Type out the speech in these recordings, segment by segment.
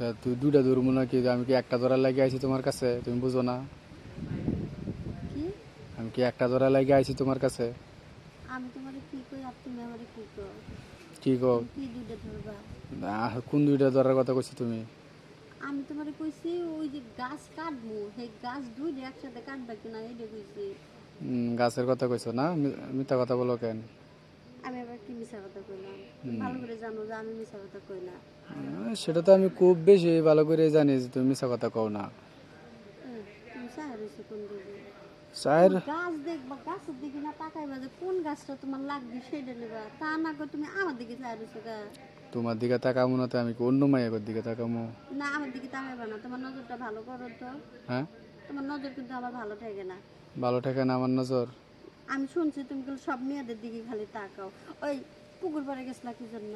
তা তুই দুইটা ধরবো নাকি? আমি কি একটা ধরা লাগিয়ে আইছি তোমার কাছে? তুমি বুঝো না। আমি কি একটা ধরা লাগিয়ে আইছি তোমার কাছে? আমি তোমার কি কই? আর তুমি আমার কি কো কি কো কি দুইটা ধরবা? আহ, কোন দুইটা ধরার কথা কইছি তুমি? আমি তোমার কইছি ওই যে গাছ কাটবো। সেই গাছ দুইটা একসাথে কাটবা কিনা এইটা কইছি। গাছের কথা কইছো না? মিথ্যা কথা বলো কেন? আমি আবার কি মিছা কথা কইলাম? ভালো করে জানো যে আমি মিছা কথা কই না। সেটা তো আমি খুব বেশি ভালো করে জানি যে তুমি মিথ্যা কথা কও না। তুমি কোন দিকে? গাছ দেখবা গাছের দিকে না তাকাইবা যে কোন গাছটা তোমার লাগবে সেটা নেবা। তা না করে তুমি আমার দিকে চাই রয়েছে গা তোমার দিকে তাকামো না তো আমি কি অন্য মায়ের দিকে তাকামো? না আমার দিকে তাকাইবা না। তোমার নজরটা ভালো করো তো। হ্যাঁ? তোমার নজর কিন্তু আমার ভালো থাকে না। ভালো থাকে না আমার নজর? আমি শুনছি তুমি সব মেয়েদের দিকে খালি তাকাও। ওই পুকুর পাড়ে গেছিলা কি জন্য?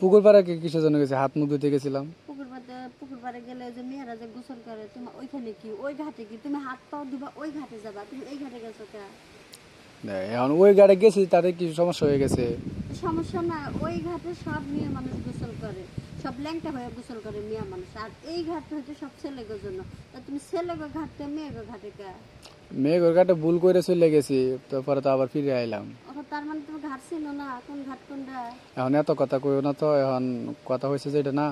পুকুর পাড়া কি কিসের জন্য গেছে? হাত মুখ ধুতে গেছিলাম। পুকুর পাড়ে পুকুর পাড়ে গেলে যে মেয়েরা যে গোসল করে তোমার ওইখানে কি? ওই ঘাটে কি? তুমি হাত পাও দিবা ওই ঘাটে যাবা। তুমি এই ঘাটে গেছো কা? এখন ওই গাড়ি গেছি তাতে কি সমস্যা হয়ে গেছে? সমস্যা না ওই ঘাটে সব মেয়ে মানুষ গোসল করে। সব ল্যাংটা হয়ে গোসল করে মেয়ে মানুষ। আর এই ঘাটটা হচ্ছে সব ছেলেগোর জন্য। তা তুমি ছেলেগো ঘাটতে মেয়েগো ঘাটে কা? মেয়ে ওর ভুল করে চলে গেছি তারপরে তো আবার ফিরে আইলাম। তার মানে তুমি ঘাট ছিল না? কোন ঘাট কোনটা? এখন এত কথা কইও না তো এখন কথা হয়েছে যে এটা না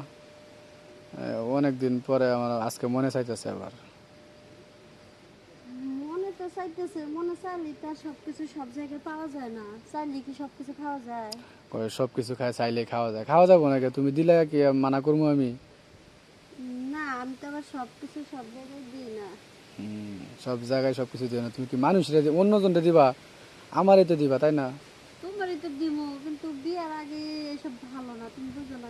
অনেক দিন পরে আমার আজকে মনে চাইতেছে আবার। মনে তো চাইতেছে মনে চাইলে তা সব জায়গায় পাওয়া যায় না। চাইলে কি সব খাওয়া যায়? কয় সব কিছু খায় চাইলে খাওয়া যায়। খাওয়া যাব নাকি? তুমি দিলে কি মানা করব আমি? না আমি তো আবার সব কিছু সব জায়গায় দিই না। সব জায়গায় সব কিছু দিও না। তুমি কি মানুষরা অন্যজনটা দিবা? আমারই তো দিবা তাই না? তোমারই তো দিব কিন্তু বিয়ার আগে এসব ভালো না তুমি বুঝো না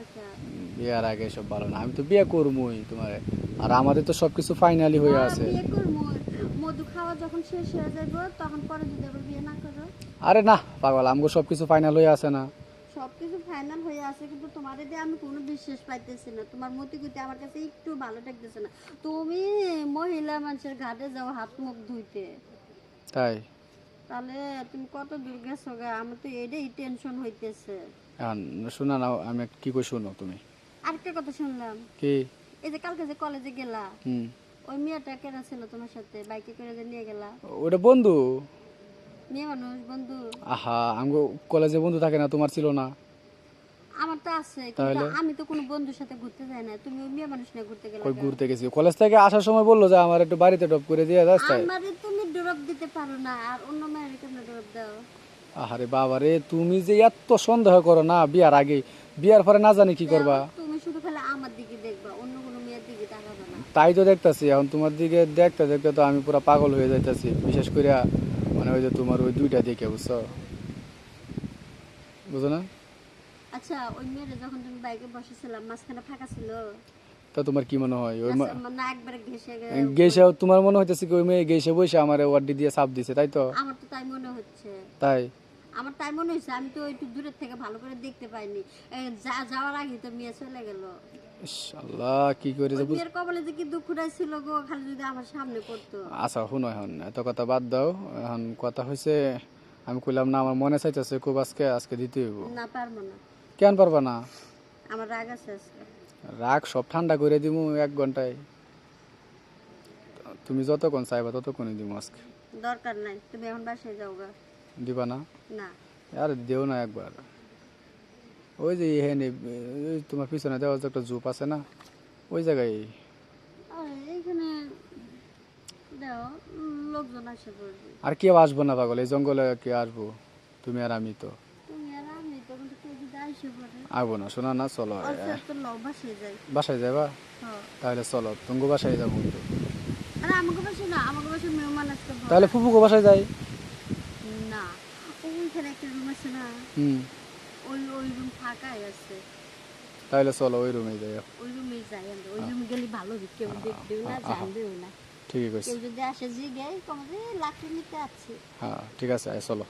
বিয়ার আগে সব ভালো না। আমি তো বিয়ে করবই তোমার। আর আমাদের তো সবকিছু ফাইনালি হয়ে আছে। বিয়ে করব মধু খাওয়া যখন শেষ হয়ে যাবে তখন পরে যদি আবার বিয়ে না করো। আরে না পাগল আমগো সবকিছু ফাইনাল হয়ে আছে না। সবকিছু ফাইনাল হয়ে আছে কিন্তু তোমার দিয়ে আমি কোনো বিশ্বাস পাইতেছি না। তোমার মতি গতি আমার কাছে একটু ভালো লাগতেছে না। তুমি মহিলা মানুষের ঘাটে যাও হাত মুখ ধুইতে। তাই? তাহলে তুমি কত দূর গেছো গা? আমার তো এটাই টেনশন হইতেছে। শোনা না আমি কি কই শোনো তুমি? আরেকটা কথা শুনলাম। কি? এই যে কালকে যে কলেজে গেলা হুম। ওই মেয়েটা কেনা ছিল তোমার সাথে? বাইকে করে যে নিয়ে গেলা? ওটা বন্ধু। মেয়ে মানুষ বন্ধু। আহা আমগো কলেজে বন্ধু থাকে না তোমার ছিল না। আমার তো আছে কিন্তু আমি তো কোনো বন্ধুর সাথে ঘুরতে যাই না। তুমি মেয়ে মানুষ নিয়ে ঘুরতে গেলা কই ঘুরতে গেছি? কলেজ থেকে আসার সময় বলল যে আমার একটু বাড়িতে ড্রপ করে দিয়ে যাস তাই? আমারে তুমি ড্রপ দিতে পারো না আর অন্য মেয়ের কেমনে ড্রপ দাও। আহারে বাবা রে তুমি যে এত সন্দেহ করো না বিয়ার আগে। বিয়ার পরে না জানি কি করবা? তুমি শুধু খালি আমার দিকে দেখবা অন্য কোনো মেয়ের দিকে তাকাবে না। তাই তো দেখতাছি এখন তোমার দিকে দেখতে দেখতে তো আমি পুরো পাগল হয়ে যাইতাছি বিশেষ করে মানে ওই যে তোমার ওই দুইটা দেখে বুঝছ? বুঝো না? আচ্ছা ওই মেয়েটা যখন তুমি বাইকে বসেছিলাম মাঝখানে ফাঁকা ছিল? তা তোমার কি মনে হয়? ওই মা- না ঘেসে গে গেছে তোমার মনে হইতেছে কি ওই মেয়ে গেছে বসে আমার ওয়ার্ডি দিয়ে চাপ দিছে তাই তো? আমার তো তাই মনে হচ্ছে। তাই? আমার তাই মনে হচ্ছে আমি তো একটু দূরের থেকে ভালো করে দেখতে পাইনি। যা যাওয়ার আগে তো মেয়ে চলে গেল। ইস, কি করে যে বুঝ- কবলে যে কি দুঃখটাই ছিল গো খালি যদি আমার সামনে পড়তো আচ্ছা এখন এত কথা বাদ দাও। এখন কথা আমি কইলাম না আমার মনে চাইতেছে খুব আজকে আজকে দিতে হইব। না পারব না। কেন পারবা না? আমার রাগ আছে আজকে। রাগ সব ঠান্ডা করে দিমু এক ঘন্টায়। তুমি যতক্ষণ চাইবা ততক্ষণই দিমু আজকে। দরকার নাই তুমি এখন বাসায় যাও গা। দিবা না? না। আর দেও না একবার। ওই যে এখানে তোমার পিছনে দেওয়া যে একটা জুপ আছে না ওই জায়গায়। আর কেউ আসব না পাগল এই জঙ্গলে কে আসব? তুমি আর আমি তো। আসব না শোনা না চলো। বাসায় যাবা হ্যাঁ। তাহলে চলো তুমি বাসায় যাব কিন্তু। তাহলে ফুফুকে বাসায় যাই। না ওইখানে একটা রুম আছে না। হুম। ওই ওই রুম ফাঁকাই আছে। তাহলে চলো ওই রুমে যাই ওই রুমে যাই আমরা। ওই রুমে গেলে ভালো হবে কেউ দেখবেও না জানবেও না। ঠিকই কইছি। কেউ যদি আসে যে গে কমে লাকড়ি নিতে আছে। হ্যাঁ ঠিক আছে চলো।